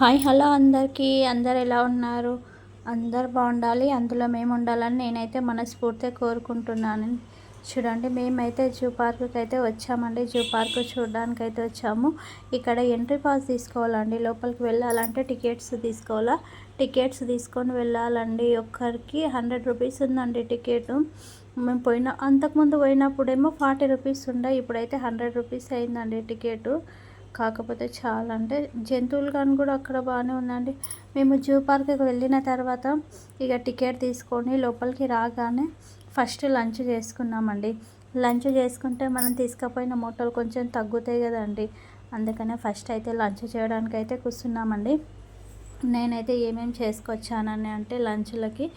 Hi hello అందరికీ. అందరు ఎలా ఉన్నారు? అందరు బాగుండాలి. అందులో మేము ఉండాలని నేనైతే మనస్ఫూర్తిగా కోరుకుంటున్నాను. చూడండి మేమైతే జూ పార్క్కి అయితే వచ్చామండి. జూ పార్క్ చూడడానికి అయితే వచ్చాము. ఇక్కడ ఎంట్రీ పాస్ తీసుకోవాలండి. లోపలికి వెళ్ళాలంటే టికెట్స్ తీసుకోవాలా? టికెట్స్ తీసుకొని వెళ్ళాలండి. ఒక్కరికి హండ్రెడ్ రూపీస్ ఉందండి టికెట్. మేము పోయిన అంతకుముందు పోయినప్పుడేమో ఫార్టీ రూపీస్ ఉండే ఇప్పుడైతే హండ్రెడ్ రూపీస్ అయిందండి టికెట్. కాకపోతే చాలా. అంటే జంతువులు కానీ కూడా అక్కడ బాగానే ఉందండి. మేము జూ పార్క్కి వెళ్ళిన తర్వాత ఇక టికెట్ తీసుకొని లోపలికి రాగానే ఫస్ట్ లంచ్ చేసుకున్నామండి. లంచ్ చేసుకుంటే మనం తీసుకుపోయిన మూటలు కొంచెం తగ్గుతాయి కదండి. అందుకనే ఫస్ట్ అయితే లంచ్ చేయడానికి అయితే కూర్చున్నామండి. నేనైతే ఏమేమి చేసుకొచ్చానని అంటే లంచ్లకి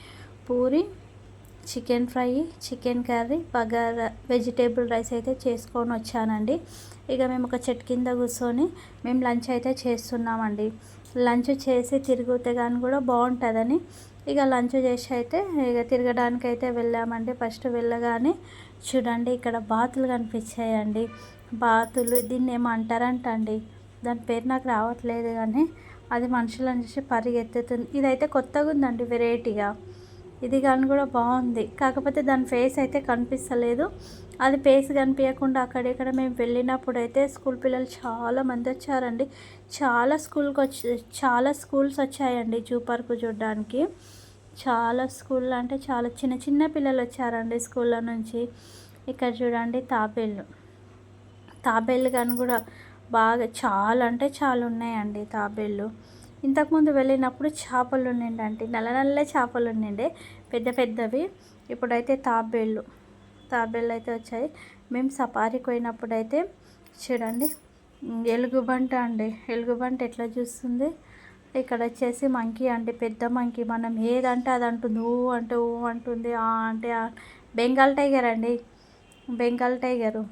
puri chicken fry chicken curry bagara vegetable rice అయితే చేసుకొని వచ్చానండి. ఇక మేము ఒక చెట్టు కింద కూర్చొని మేము లంచ్ అయితే చేస్తున్నామండి. లంచ్ చేసి తిరిగితే కానీ కూడా బాగుంటుందని ఇక లంచ్ చేసి అయితే ఇక తిరగడానికి అయితే వెళ్ళామండి. ఫస్ట్ వెళ్ళగానే చూడండి ఇక్కడ బాతులు కనిపించాయండి. బాతులు దీన్ని ఏమో అంటారంట అండి దాని పేరు నాకు రావట్లేదు కానీ అది మనుషులని చూసి పరిగెత్తుతుంది. ఇదైతే కొత్తగా ఉందండి వెరైటీగా. ఇది కానీ కూడా బాగుంది. కాకపోతే దాని ఫేస్ అయితే కనిపిస్తలేదు. అది ఫేస్ కనిపించకుండా అక్కడిక్కడ మేము వెళ్ళినప్పుడు అయితే స్కూల్ పిల్లలు చాలా మంది వచ్చారండి. చాలా స్కూల్కి వచ్చి చాలా స్కూల్స్ వచ్చాయండి జూ పార్క్ చూడడానికి. చాలా స్కూల్ అంటే చాలా చిన్న చిన్న పిల్లలు వచ్చారండి స్కూళ్ళ నుంచి. ఇక్కడ చూడండి తాబేళ్ళు తాబేళ్ళు కానీ కూడా బాగా చాలా అంటే చాలా ఉన్నాయండి తాబేళ్ళు ఇంతకుముందు వెళ్ళినప్పుడు చేపలు ఉండిండంటే నల్ల నల్ల చేపలు ఉండిండే. పెద్ద పెద్దవి. ఇప్పుడైతే తాబేళ్ళు తాబేళ్ళు అయితే వచ్చాయి. మేము సఫారీకి పోయినప్పుడు అయితే చూడండి ఎలుగుబంట అండి. ఎలుగుబంట ఎట్లా చూస్తుంది? ఇక్కడ వచ్చేసి మంకీ అండి. పెద్ద మంకీ. మనం ఏదంటే అది అంటుంది. ఊ అంటే ఊ అంటుంది. ఆ అంటే బెంగాల్ టైగర్ అండి. బెంగాల్ టైగరు.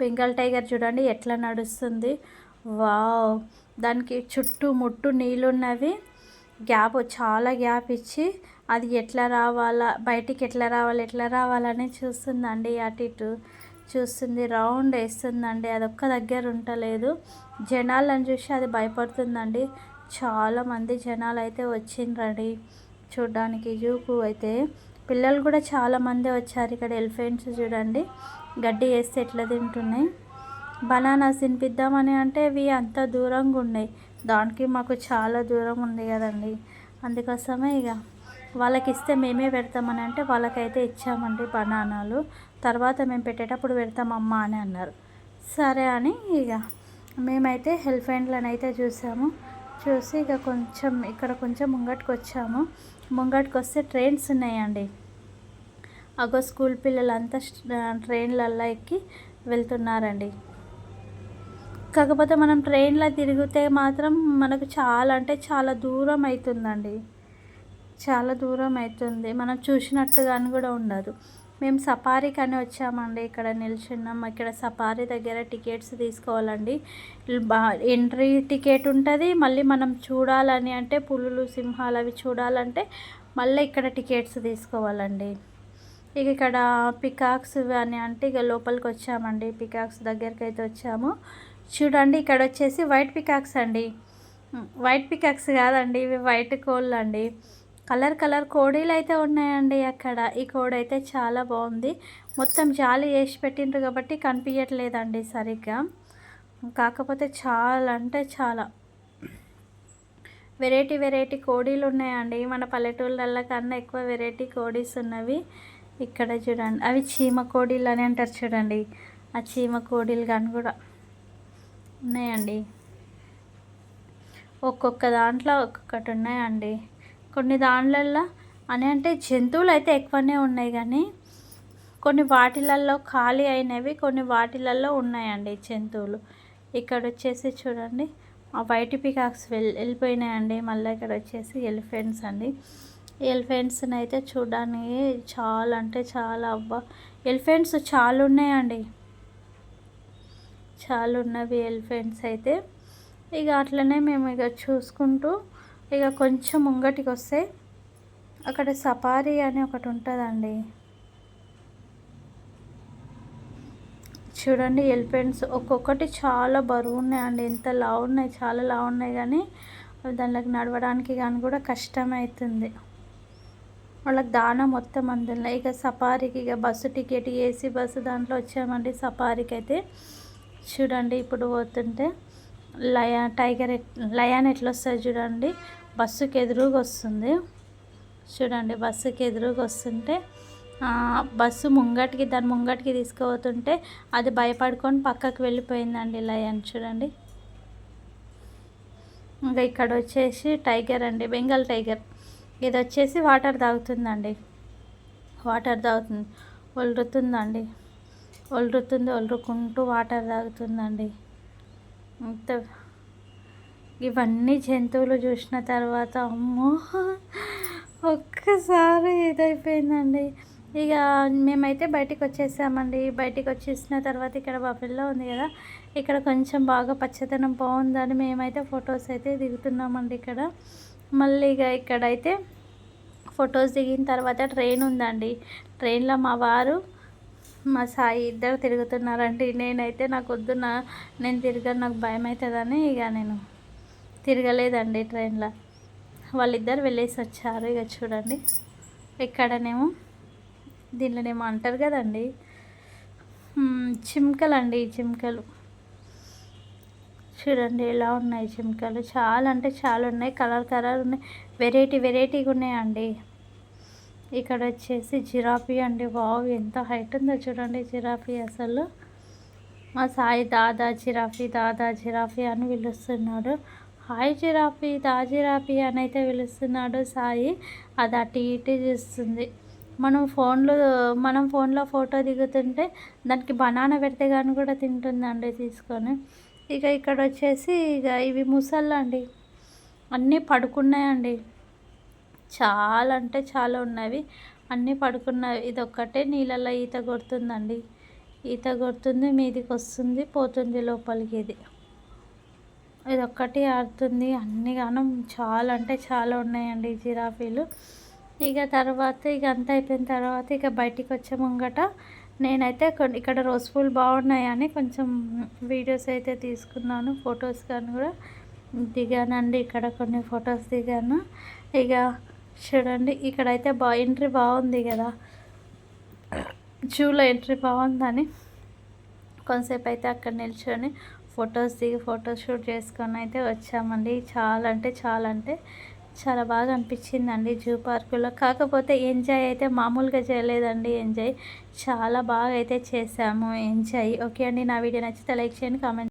బెంగాల్ టైగర్ చూడండి ఎట్లా నడుస్తుంది? వావ్! దానికి చుట్టూ ముట్టు నీళ్ళున్నవి. గ్యాప్ చాలా గ్యాప్ ఇచ్చి అది ఎట్లా రావాలా బయటికి ఎట్లా రావాలి ఎట్లా రావాలని చూస్తుందండి. అటు ఇటు చూస్తుంది రౌండ్ వేస్తుందండి. అది ఒక్క దగ్గర ఉండలేదు. జనాలను చూసి అది భయపడుతుందండి. చాలామంది జనాలు అయితే వచ్చిండ్రండి చూడ్డానికి జూకు అయితే. పిల్లలు కూడా చాలామంది వచ్చారు ఇక్కడ ఎలిఫెంట్స్ చూడండి. గడ్డి వేస్తే ఎట్లా తింటున్నాయి. బనానాస్ తినిపిద్దామని అంటే ఇవి అంత దూరంగా ఉన్నాయి. దానికి మాకు చాలా దూరం ఉంది కదండి. అందుకోసమే ఇక వాళ్ళకి ఇస్తే మేమే పెడతామని అంటే వాళ్ళకైతే ఇచ్చామండి బనానాలు. తర్వాత మేము పెట్టేటప్పుడు పెడతామమ్మా అని అన్నారు. సరే అని ఇక మేమైతే హెల్ప్ హెల్ఫెండ్లను అయితే చూసాము. చూసి ఇక కొంచెం ఇక్కడ కొంచెం ముంగటికి వచ్చాము. ముంగటికి వస్తే ట్రైన్స్ ఉన్నాయండి. అగో స్కూల్ పిల్లలంతా ట్రైన్లల్లో ఎక్కి వెళ్తున్నారండి. కాకపోతే మనం ట్రైన్లో తిరిగితే మాత్రం మనకు చాలా అంటే చాలా దూరం అవుతుందండి చాలా దూరం అవుతుంది మనం చూసినట్టుగాని కూడా ఉండదు. మేము సపారీ కానీ వచ్చామండి. ఇక్కడ నిల్చున్నాం. ఇక్కడ సఫారీ దగ్గర టికెట్స్ తీసుకోవాలండి. ఎంట్రీ టికెట్ ఉంటుంది. మళ్ళీ మనం చూడాలని అంటే పులులు సింహాలు అవి చూడాలంటే మళ్ళీ ఇక్కడ టికెట్స్ తీసుకోవాలండి. ఇక ఇక్కడ పికాక్స్ అని అంటే ఇక లోపలికి వచ్చామండి. పికాక్స్ దగ్గరికి అయితే వచ్చాము. చూడండి ఇక్కడ వచ్చేసి వైట్ పికాక్స్ అండి. వైట్ పికాక్స్ కాదండి ఇవి వైట్ కోళ్ళు అండి. కలర్ కలర్ కోడీలు అయితే ఉన్నాయండి అక్కడ. ఈ కోడి అయితే చాలా బాగుంది. మొత్తం జాలి వేసి పెట్టిండ్రు కాబట్టి కనిపించట్లేదండి సరిగ్గా. కాకపోతే చాలా అంటే చాలా. వెరైటీ వెరైటీ కోడీలు ఉన్నాయండి. మన పల్లెటూళ్ళల్లో కన్నా ఎక్కువ వెరైటీ కోడీస్ ఉన్నవి. ఇక్కడ చూడండి అవి చీమ కోడీలు అని అంటారు చూడండి. ఆ చీమ కోడీలు కానీ కూడా. ఉన్నాయండి. ఒక్కొక్క దాంట్లో ఒక్కొక్కటి ఉన్నాయండి. కొన్ని దాంట్లల్లో అని అంటే జంతువులు అయితే ఎక్కువనే ఉన్నాయి కానీ కొన్ని వాటిలల్లో ఖాళీ అయినవి కొన్ని వాటిలల్లో ఉన్నాయండి జంతువులు. ఇక్కడ వచ్చేసి చూడండి ఆ వైట్ పికాక్స్ వెళ్ వెళ్ళిపోయినాయండి. మళ్ళీ ఇక్కడ వచ్చేసి ఎలిఫెంట్స్ అండి. ఎలిఫెంట్స్ని అయితే చూడడానికి చాలా అంటే చాలా అబ్బా! ఎలిఫెంట్స్ చాలా ఉన్నాయండి చాలా ఉన్నవి ఎలిఫెంట్స్ అయితే. ఇక అట్లనే మేము ఇక చూసుకుంటూ ఇక కొంచెం ముంగటికి వస్తే అక్కడ సఫారీ అని ఒకటి ఉంటుందండి. చూడండి ఎలిఫెంట్స్ ఒక్కొక్కటి చాలా బరువు ఉన్నాయండి ఎంత లావు ఉన్నాయి చాలా లావు ఉన్నాయి కానీ దానిలోకి నడవడానికి కానీ కూడా కష్టమవుతుంది వాళ్ళకి దాన మొత్తం అందులో. ఇక సఫారీకి ఇక బస్సు టికెట్ ఏసీ బస్సు దాంట్లో వచ్చామండి సఫారీకి అయితే చూడండి ఇప్పుడు పోతుంటే లయా టైగర్ లయాన్ ఎట్లా వస్తుంది చూడండి. బస్సుకి ఎదురుగా వస్తుంది. చూడండి బస్సుకి ఎదురుగా వస్తుంటే బస్సు ముంగటికి దాని ముంగటికి తీసుకుపోతుంటే అది భయపడుకొని పక్కకు వెళ్ళిపోయిందండి లయన్ చూడండి. ఇంకా ఇక్కడ వచ్చేసి టైగర్ అండి బెంగాల్ టైగర్. ఇది వచ్చేసి వాటర్ తాగుతుందండి. వాటర్ తాగుతుంది ఒలురుతుందండి ఒలురుతుంది ఒలురుకుంటూ వాటర్ తాగుతుందండి. అంత ఇవన్నీ జంతువులు చూసిన తర్వాత అమ్మో ఒక్కసారి ఇదైపోయిందండి. ఇక మేమైతే బయటికి వచ్చేసామండి. బయటికి వచ్చేసిన తర్వాత ఇక్కడ బఫెల్లో ఉంది కదా ఇక్కడ కొంచెం బాగా పచ్చదనం బాగుందని మేమైతే ఫొటోస్ అయితే దిగుతున్నామండి ఇక్కడ. మళ్ళీ ఇక ఇక్కడైతే ఫొటోస్ దిగిన తర్వాత ట్రైన్ ఉందండి. ట్రైన్లో మా వారు మా సాయి ఇద్దరు తిరుగుతున్నారండి. నేనైతే నాకు వద్దు నా నేను తిరగను నాకు భయం అవుతుందని ఇక నేను తిరగలేదండి ట్రైన్లో. వాళ్ళిద్దరు వెళ్ళేసి వచ్చారు ఇక చూడండి. ఎక్కడనేమో దీనిలోనేమో అంటారు కదండి. చిమ్కలు అండి చిమ్కలు. చూడండి ఎలా ఉన్నాయి చిమ్కలు. చాలా అంటే చాలా ఉన్నాయి కలర్ కలర్ ఉన్నాయి. వెరైటీ వెరైటీగా ఉన్నాయండి. ఇక్కడ వచ్చేసి జిరాఫీ అండి. వావ్ ఎంత హైట్ ఉందో చూడండి జిరాఫీ అసలు. మా సాయి దాదా జిరాఫీ దాదా జిరాఫీ అని పిలుస్తున్నాడు. హాయ్ జిరాఫీ దా జిరాఫీ అని అయితే పిలుస్తున్నాడు సాయి. అది అటు ఇటు చూస్తుంది. మనం ఫోన్లో మనం ఫోన్లో ఫోటో దిగుతుంటే దానికి బనానా పెడితే కానీ కూడా తింటుందండి తీసుకొని. ఇక ఇక్కడ వచ్చేసి ఇక ఇవి ముసళ్ళు అండి అన్నీ పడుకున్నాయండి. చాలా అంటే చాలా ఉన్నవి. అన్నీ పడుకున్నవి ఇది ఒక్కటే నీళ్ళల్లో ఈత కొడుతుందండి. ఈత కొడుతుంది మీదికి వస్తుంది పోతుంది లోపలికి ఇది. ఇది ఒక్కటి ఆడుతుంది అన్ని గానం చాలా అంటే చాలా ఉన్నాయండి జిరాఫీలు. ఇక తర్వాత ఇక అంతా అయిపోయిన తర్వాత ఇక బయటికి వచ్చే ముంగట నేనైతే ఇక్కడ రోజ్ పూలు బాగున్నాయని కొంచెం వీడియోస్ అయితే తీసుకున్నాను ఫొటోస్ కానీ కూడా దిగానండి. ఇక్కడ కొన్ని ఫొటోస్ దిగాను. ఇక చూడండి ఇక్కడైతే బా ఎంట్రీ బాగుంది కదా. జూలో ఎంట్రీ బాగుందని. కొంతసేపు అయితే అక్కడ నిల్చొని ఫొటోస్ దిగి ఫోటోషూట్ చేసుకొని అయితే వచ్చామండి. చాలా అంటే చాలా అంటే చాలా బాగా అనిపించిందండి జూ పార్కులో. కాకపోతే ఎంజాయ్ అయితే మామూలుగా చేయలేదండి ఎంజాయ్. చాలా బాగా అయితే చేసాము ఎంజాయ్. ఓకే అండి నా వీడియో నచ్చితే లైక్ చేయండి కామెంట్